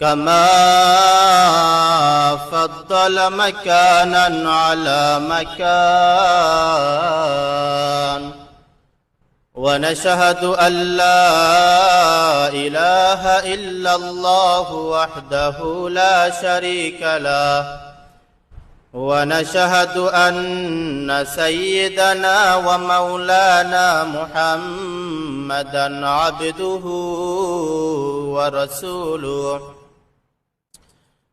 كما فضل مكانا على مكان. ونشهد أن لا إله إلا الله وحده لا شريك له. ونشهد أن سيدنا ومولانا محمدا عبده ورسوله.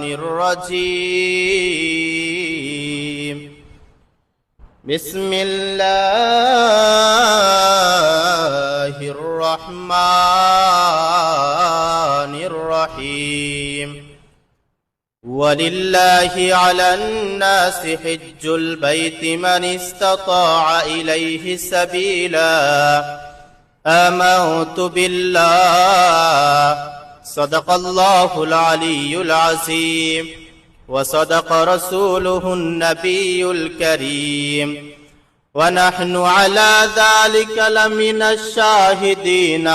الرجيم. بسم الله الرحمن الرحيم. ولله على الناس حج البيت من استطاع إليه سبيلا. آمنت بالله صدق الله العلي العظيم وصدق رسوله النبي الكريم ونحن على ذلك لمن الشاهدين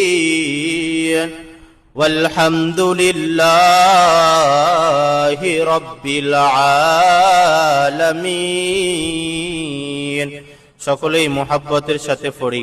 والشاكرين والحمد لله رب العالمين সকলেই মোহাব্বতের সাথে পড়ি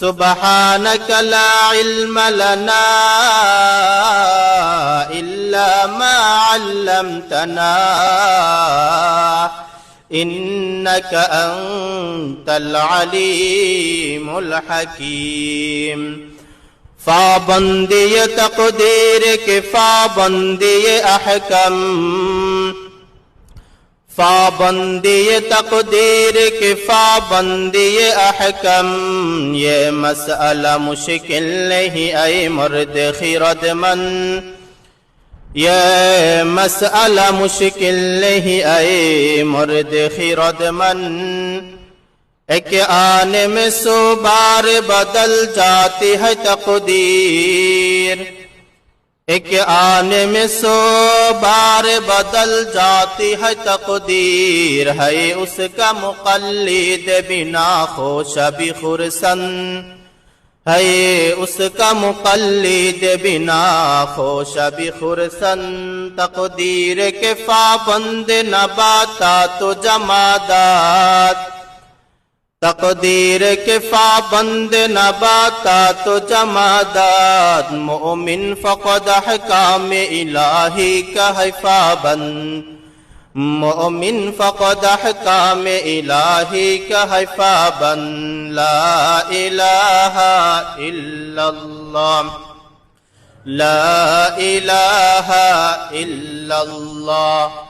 سبحانك لا علم لنا إلا ما علمتنا. إنك أنت العليم الحكيم. فابندي تقديرك فابندي أحكم. فابندی تقدیر کی فابندی احکم، یہ مسئلہ مشکل نہیں، اے مرد خیرد من۔ یہ مسئلہ مشکل نہیں، اے مرد خیرد من۔ ایک آنے میں سو بار بدل جاتی ہے تقدیر۔ ایک آنے میں سو بار بدل جاتی ہے تقدیر، ہے اس کا مقلد بنا خوش بھی خرسن۔ ہے اس کا مقلد بنا خوش بھی خرسن۔ تقدیر کے پابند نباتات تو جمادات۔ تقدیر کے پابند نباتا تو جمادات مؤمن فقد احکام الہی کا حفابند مؤمن فقد احکام الہی کا حفابند لا الہ الا اللہ لا الہ الا اللہ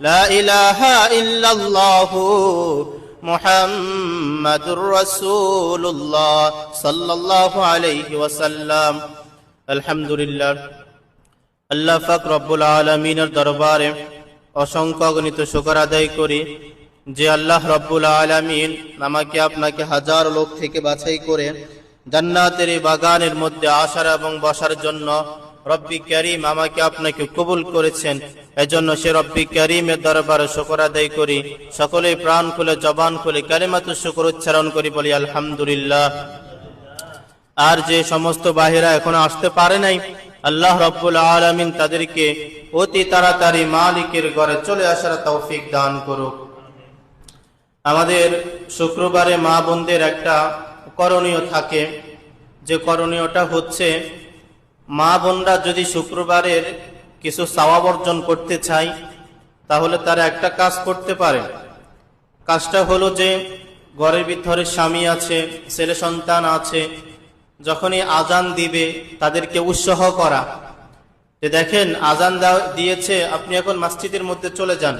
لا إله إلا الله محمد رسول الله صلى الله عليه وسلم الحمد لله আল্লাহ ফাক রব্বুল আলমিনের দরবারে অসংখ্য অগণিত শুকর আদায় করি যে আল্লাহ রব্বুল আলমিন আমাকে আপনাকে হাজার লোক থেকে বাছাই করে জান্নাতের এই বাগানের মধ্যে আসার এবং বসার জন্য রব্বি করিম আমাকে আপনাকে কবুল করেছেন। এজন্য সে রব্বি করিমের দরবারে শুকর আদায় করি। সকলে প্রাণ খুলে, জবান খুলে, কালিমাতু শুকর উচ্চারণ করি বলি, আলহামদুলিল্লাহ। আর যে সমস্ত বাহিরা এখনও আসতে পারে নাই, আল্লাহ রব্বুল আলমিন তাদেরকে অতি তাড়াতাড়ি মালিকের ঘরে চলে আসার তৌফিক দান করুক। আমাদের শুক্রবারে মা বোনদের একটা করণীয় থাকে। যে করণীয়টা হচ্ছে মা বোনরা যদি শুক্রবারের কিছু সাওয়াব অর্জন করতে চায়, তাহলে তারা একটা কাজ করতে পারে। কাজটা হলো যে, ঘরের ভিতরে স্বামী আছে, ছেলে সন্তান আছে, যখনই আজান দিবে তাদেরকে উৎসাহ করা। যে দেখেন, আজান দিয়েছে, আপনি এখন মসজিদের মধ্যে চলে যান।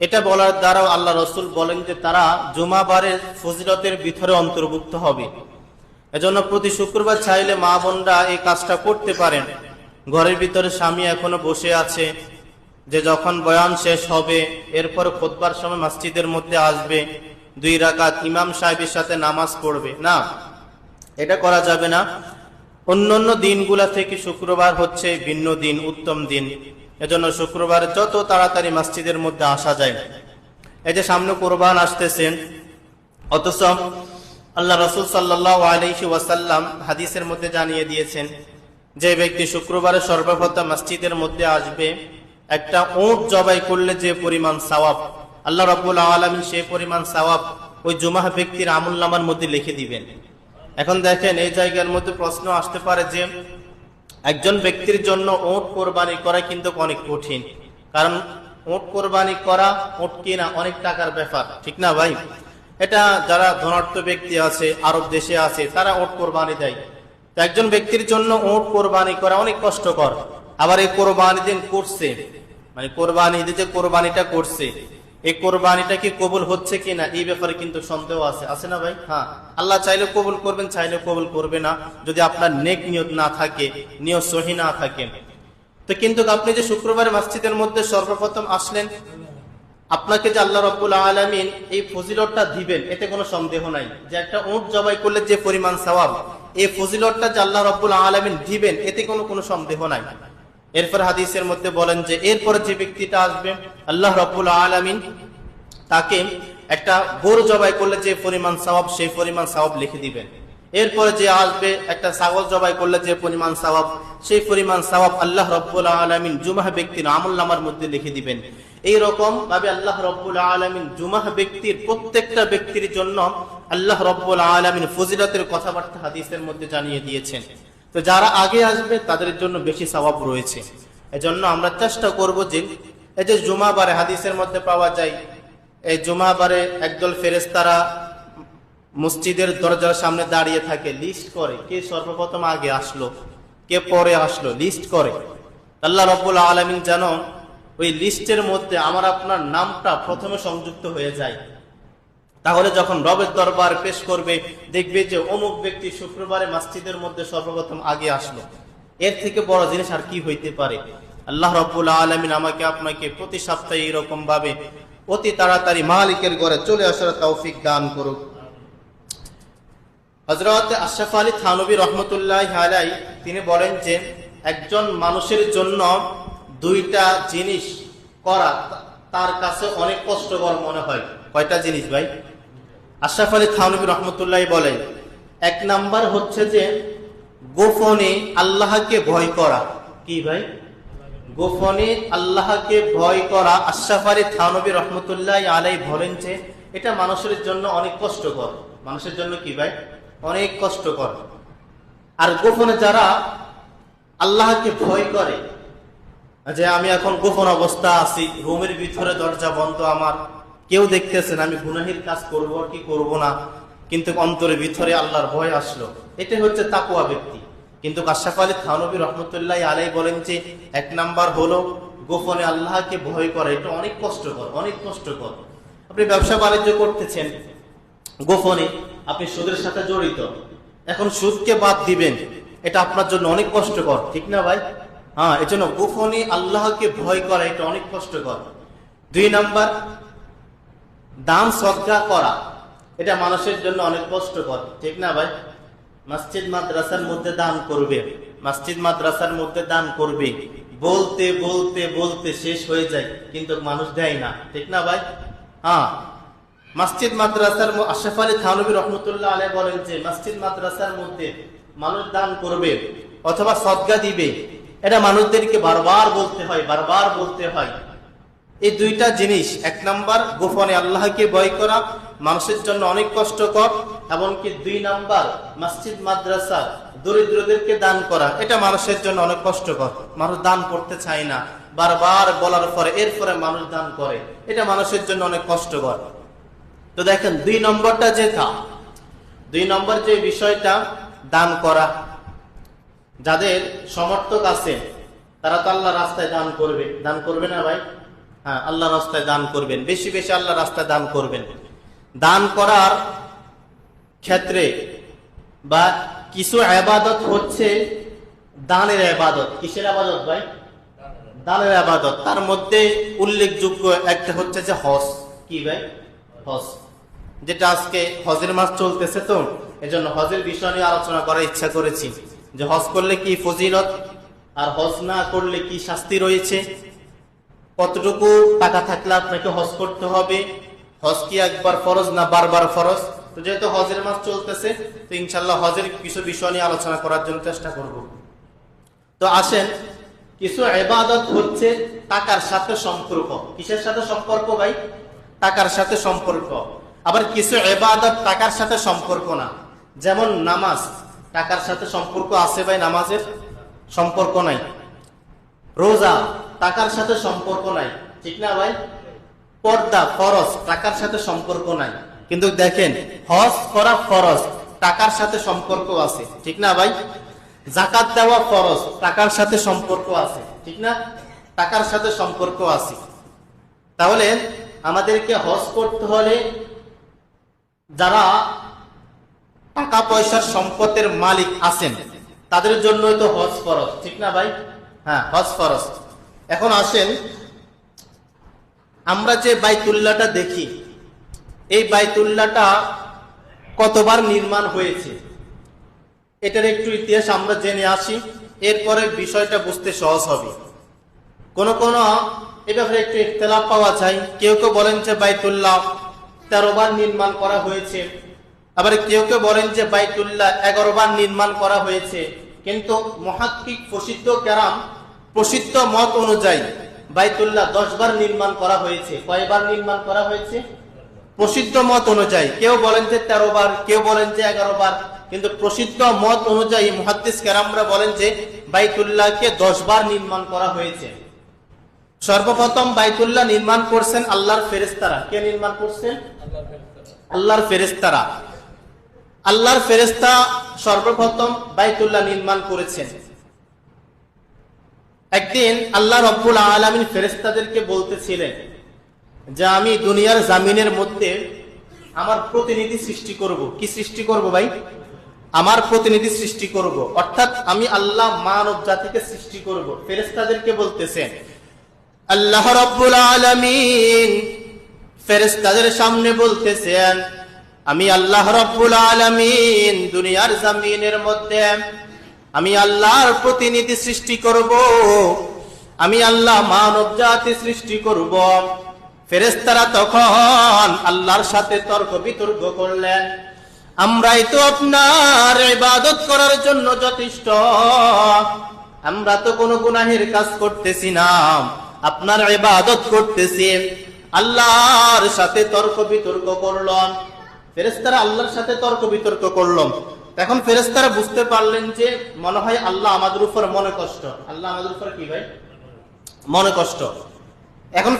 এটা বলার দ্বারাও আল্লাহ রসুল বলেন যে তারা জুমাবারের ফজিলতের ভিতরে অন্তর্ভুক্ত হবে। এজন্য প্রতি শুক্রবার চাইলে মা বোনরা এই কাজটা করতে পারেন। ঘরের ভিতরে স্বামী এখনও বসে আছে। যে যখন বয়ান শেষ হবে, এরপর খোদবার সময় মসজিদের মধ্যে আসবে। দুই রাকাত ইমাম সাহেবের সাথে নামাজ পড়বে, না? এটা করা যাবে না। অন্যান্য দিনগুলা থেকে শুক্রবার হচ্ছে ভিন্ন দিন, উত্তম দিন। এজন্য শুক্রবার যত তাড়াতাড়ি মসজিদের মধ্যে আসা যায়। এই যে সামনে কোরবান আসতেছেন অথচ আল্লাহ রসুল সাল্লাহ আলহি ওয়াসাল্লাম হাদিসের মধ্যে জানিয়ে দিয়েছেন, যে ব্যক্তি শুক্রবারে সর্বপ্রথম মসজিদের মধ্যে আসবে, একটা ওঁট জবাই করলে যে পরিমাণ সওয়াব, আল্লাহ রব্বুল আলমী সে পরিমাণ সওয়াব ওই জুমাহ ব্যক্তির আমুল নামার মধ্যে লিখে দিবেন। এখন দেখেন এই জায়গার মধ্যে প্রশ্ন আসতে পারে যে, একজন ব্যক্তির জন্য ওট কোরবানি করা কিন্তু অনেক কঠিন, কারণ ওট কোরবানি করা ওট কিনা অনেক টাকার ব্যাপার, ঠিক না ভাই? এটা যারা ধনার্থ ব্যক্তি আছে, আরব দেশে আছে, তারা ওট কোরবানি দেয়। তো একজন ব্যক্তির জন্য ওট কোরবানি করা অনেক কষ্টকর। আবার এই কোরবানি দিন করছে। মানে কোরবানি ঈদে যে কোরবানিটা করছে, এই কোরবানিটা কি কবুল হচ্ছে কিনা এই ব্যাপারে কিন্তু সন্দেহ আছে। আছে না ভাই? হ্যাঁ। আল্লাহ চাইলে কবুল করবেন, চাইলে কবুল করবে না। যদি আপনার নেক নিয়ত না থাকে, নিয়ত সহি না থাকে। তো কিন্তু আপনি যে শুক্রবার মসজিদের মধ্যে সর্বপ্রথম আসলেন আপনাকে যে আল্লাহ রব্বুল আলমিন এই ফজিলতটা দিবেন, এতে কোনো সন্দেহ নাই। যে একটা উঁট জবাই করলে যে পরিমাণ সওয়াব, এই ফজিলতটা যে আল্লাহ রব্বুল আলমিন দিবেন, এতে কোনো কোনো সন্দেহ নাই। এরপর হাদিসের মধ্যে বলেন যে, এরপরে যে ব্যক্তিটা আসবে, আল্লাহ রব্বুল আলমিন তাকে একটা গরু জবাই করলে যে পরিমাণ সওয়াব, সেই পরিমাণ সওয়াব লিখে দিবেন। এরপরে যে আসবে, একটা ছাগল জবাই করলে যে পরিমাণ সওয়াব, সেই পরিমাণ সওয়াব আল্লাহ রব্বুল আলমিন জুমাহ ব্যক্তির আমল নামার মধ্যে লিখে দিবেন। এই রকম ভাবে আল্লাহ রব্বুল আলমিন জুমাহ ব্যক্তির প্রত্যেকটা ব্যক্তির জন্য আল্লাহ রব্বুল আলমিন ফজিলতের কথাবার্তা হাদিসের মধ্যে জানিয়ে দিয়েছেন। তো যারা আগে আসবে, তাদের জন্য বেশি সওয়াব রয়েছে। এজন্য আমরা চেষ্টা করব যে এই যে জুমাবারে হাদিসের মধ্যে পাওয়া যায়, এই জুমাবারে একদল ফেরেস্তারা মসজিদের দরজার সামনে দাঁড়িয়ে থাকে লিস্ট করে কে সর্বপ্রথম আগে আসলো, কে পরে আসলো লিস্ট করে। আল্লাহ রব্বুল আলমিন যেন ওই লিস্টের মধ্যে আমার আপনার নামটা প্রথমে সংযুক্ত হয়ে যায়। তাহলে যখন রবের দরবার পেশ করবে, দেখবে যে অমুক ব্যক্তি শুক্রবারে মসজিদের মধ্যে সর্বপ্রথম আগে আসলো। এর থেকে বড় জিনিস আর কি হইতে পারে? আল্লাহ রব্বুল আলমিন আমাকে আপনাকে প্রতি সপ্তাহে এরকম ভাবে অতি তাড়াতাড়ি মালিকের ঘরে চলে আসার তৌফিক দান করুক। হজরত আশরাফ আলী থানবী রহমতুল্লাহ আলাই তিনি বলেন যে একজন মানুষের জন্য দুইটা জিনিস করা তার কাছে অনেক কষ্টকর মনে হয়। কয়টা জিনিস ভাই? আশরাফ আলী থানবী রহমতুল্লাহ বলেন, এক নাম্বার হচ্ছে যে গোপনে আল্লাহকে ভয় করা। কি ভাই? গোপনে আল্লাহকে ভয় করা। আশরাফ আলী থানবী রহমতুল্লাহ আলাই বলেন যে এটা মানুষের জন্য অনেক কষ্টকর। মানুষের জন্য কি ভাই? অনেক কষ্টকর আর গোপনে যারা আল্লাহকে ভয় করে, যে আমি এখন গোপন অবস্থা আছি, রুমের ভিতরে দরজা বন্ধ আমার, কেউ দেখতেছেন আমি গুনাহির কাজ করব কি করব না, কিন্তু অন্তরের ভিতরে আল্লাহর ভয় আসলো। এটা হচ্ছে তাকুয়া ব্যক্তি। কিন্তু কাশাফ আলী থানবী রহমতুল্লাহ আলাই বলেন যে, এক নাম্বার হলো গোপনে আল্লাহকে ভয় করা, এটা অনেক কষ্টকর অনেক কষ্টকর আপনি ব্যবসা বাণিজ্য করতেছেন গোপনে আপনি সুদের সাথে জড়িত। এখন সুদকে বাদ দিবেন, এটা আপনার জন্য অনেক কষ্টকর, ঠিক না ভাই? হ্যাঁ এই জন্য গোপনে আল্লাহকে ভয় করা এটা অনেক কষ্টকর। দুই নাম্বার, দান সদ্গা করা, এটা মানুষের জন্য অনেক কষ্টকর, ঠিক না ভাই? মসজিদ মাদ্রাসার মধ্যে দান করবে, মসজিদ মাদ্রাসার মধ্যে দান করবে। বলতে বলতে বলতে শেষ হয়ে যায়, কিন্তু মানুষ দেয় না, ঠিক না ভাই? হ্যাঁ মসজিদ মাদ্রাসার আশরাফ আলী থানবী রহমতুল্লাহ আলাই বলেন যে, মসজিদ মাদ্রাসার মধ্যে মানুষ দান করবে অথবা সদ্গা দিবে। এটা মানুষদেরকে বারবার বলতে হয়, বারবার বলতে হয়। এই দুইটা জিনিস, এক নাম্বার, গোপনে আল্লাহকে ভয় করা, মানুষের জন্য অনেক কষ্টকর, এমনকি দুই নাম্বার, মসজিদ মাদ্রাসা দরিদ্রদেরকে দান করা, এটা মানুষের জন্য অনেক কষ্টকর। মানুষ দান করতে চায় না। বারবার বলার পরে, এরপরে মানুষ দান করে। এটা মানুষের জন্য অনেক কষ্টকর। তো দেখেন, দুই নম্বরটা যেটা দুই নম্বর যে বিষয়টা দান করা, যাদের সমর্থক আছে, তারা তো আল্লাহ রাস্তায় দান করবে। দান করবে না ভাই? হ্যাঁ আল্লাহ রাস্তায় দান করবেন। বেশি বেশি আল্লাহ রাস্তায় দান করবেন। দান করার ক্ষেত্রে বা কিছু আবাদত হচ্ছে দানের আবাদত। কিসের আবাদত ভাই? দানের আবাদত। তার মধ্যে উল্লেখযোগ্য একটা হচ্ছে যে হস কি ভাই? হজ। যেটা আজকে হজের মাস চলতেছে তো, এজন্য হজের বিষয় নিয়ে আলোচনা করার ইচ্ছা করেছি। যে হজ করলে কি ফজিলত, আর হজ না করলে কি শাস্তি রয়েছে? কতটুকু টাকা থাকলে আপনাকে হজ করতে হবে? হজ কি একবার ফরজ না বারবার ফরজ? তো যেহেতু হজের মাস চলতেছে, তো ইনশাল্লাহ হজের কিছু বিষয় নিয়ে আলোচনা করার জন্য চেষ্টা করব। তো আসেন, কিছু এবাদত হচ্ছে টাকার সাথে সম্পর্ক। কিসের সাথে সম্পর্ক ভাই? টাকার সাথে সম্পর্ক। আবার কিছু এবাদত টাকার সাথে সম্পর্ক না। যেমন নামাজ, টাকার সাথে সম্পর্ক আছে ভাই নামাজের? সম্পর্ক নাই। রোজা, টাকার সাথে সম্পর্ক নাই। ঠিক না ভাই? পর্দা, ফরজ, টাকার সাথে সম্পর্ক নাই। কিন্তু দেখেন, হজ করা ফরজ, টাকার সাথে সম্পর্ক আছে। ঠিক না ভাই? জাকাত দেওয়া ফরজ, টাকার সাথে সম্পর্ক আছে। ঠিক না? টাকার সাথে সম্পর্ক আছে। তাহলে আমাদেরকে হজ করতে হলে যারা টাকা পয়সার সম্পদের মালিক আছেন, তাদের জন্যই তো হজ ফরজ, ঠিক না ভাই? হ্যাঁ হজ ফরজ। এখন আসেন, আমরা যে বাইতুল্লাটা দেখি, এই বাইতুল্লাটা কতবার নির্মাণ হয়েছে? এটার একটু ইতিহাস আমরা জেনে আসি, এরপরে বিষয়টা বুঝতে সহজ হবে। কোন কোন এ ব্যাপারে একটু ইখতলাফ পাওয়া যায়, কেউ কেউ বলেন যে বাইতুল্লাহ তেরো বার নির্মাণ করা হয়েছে। আবার কেউ কেউ বলেন যে বাইতুল্লাহ এগারো বার নির্মাণ করা হয়েছে। কিন্তু মহাত্মিক প্রসিদ্ধ ক্যারাম প্রসিদ্ধ মত অনুযায়ী বাইতুল্লাহ দশ বার নির্মাণ করা হয়েছে। কয়বার নির্মাণ করা হয়েছে? প্রসিদ্ধ মত অনুযায়ী। কেউ বলেন যে তেরো বার, কেউ বলেন যে এগারো বার। কিন্তু প্রসিদ্ধ মত অনুযায়ী মুহাদ্দিস ক্যারামরা বলেন যে বাইতুল্লাহকে দশ বার নির্মাণ করা হয়েছে। সর্বপ্রথম বাইতুল্লাহ নির্মাণ করছেন আল্লাহর ফেরেস্তারা কে নির্মাণ করছেন? আল্লাহর ফেরেস্তারা আল্লাহর ফেরেস্তা সর্বপ্রথম বাইতুল্লাহ নির্মাণ করেছেন। একদিন আল্লাহ রব্বুল আলমিন ফেরেস্তাদেরকে বলতেছিলেন যে, আমি দুনিয়ার জামিনের মধ্যে আমার প্রতিনিধি সৃষ্টি করব। কি সৃষ্টি করব ভাই? আমার প্রতিনিধি সৃষ্টি করব। অর্থাৎ আমি আল্লাহ মানব জাতিকে সৃষ্টি করব। ফেরেস্তাদেরকে বলতেছেন আল্লাহ রব্বুল আলমিন ফেরেস্তাদের সামনে বলতেছেন, আমি আল্লাহ রব্বুল আলমিন দুনিয়ার জামিনের মধ্যে আমি আল্লাহর প্রতিনিধি সৃষ্টি করব, আমি আল্লাহ মানব জাতি সৃষ্টি করব। ফেরেস্তারা তখন আল্লাহর সাথে তর্ক বিতর্ক করলেন, আমরাই তো আপনার ইবাদত করার জন্য যথেষ্ট, আমরা তো কোনো গুনাহের কাজ করতেছি না। আপনার ইবাদত করতেছি। আল্লাহর সাথে তর্ক বিতর্ক করলাম। ফেরেস্তারা আল্লাহর সাথে তর্ক বিতর্ক করলাম। এখন ফেরেস্তারা বুঝতে পারলেন যে মনে হয় আল্লাহ আমাদের উপর মনে কষ্ট। আল্লাহ আমাদের উপর কি ভাই? মনে কষ্ট। এখন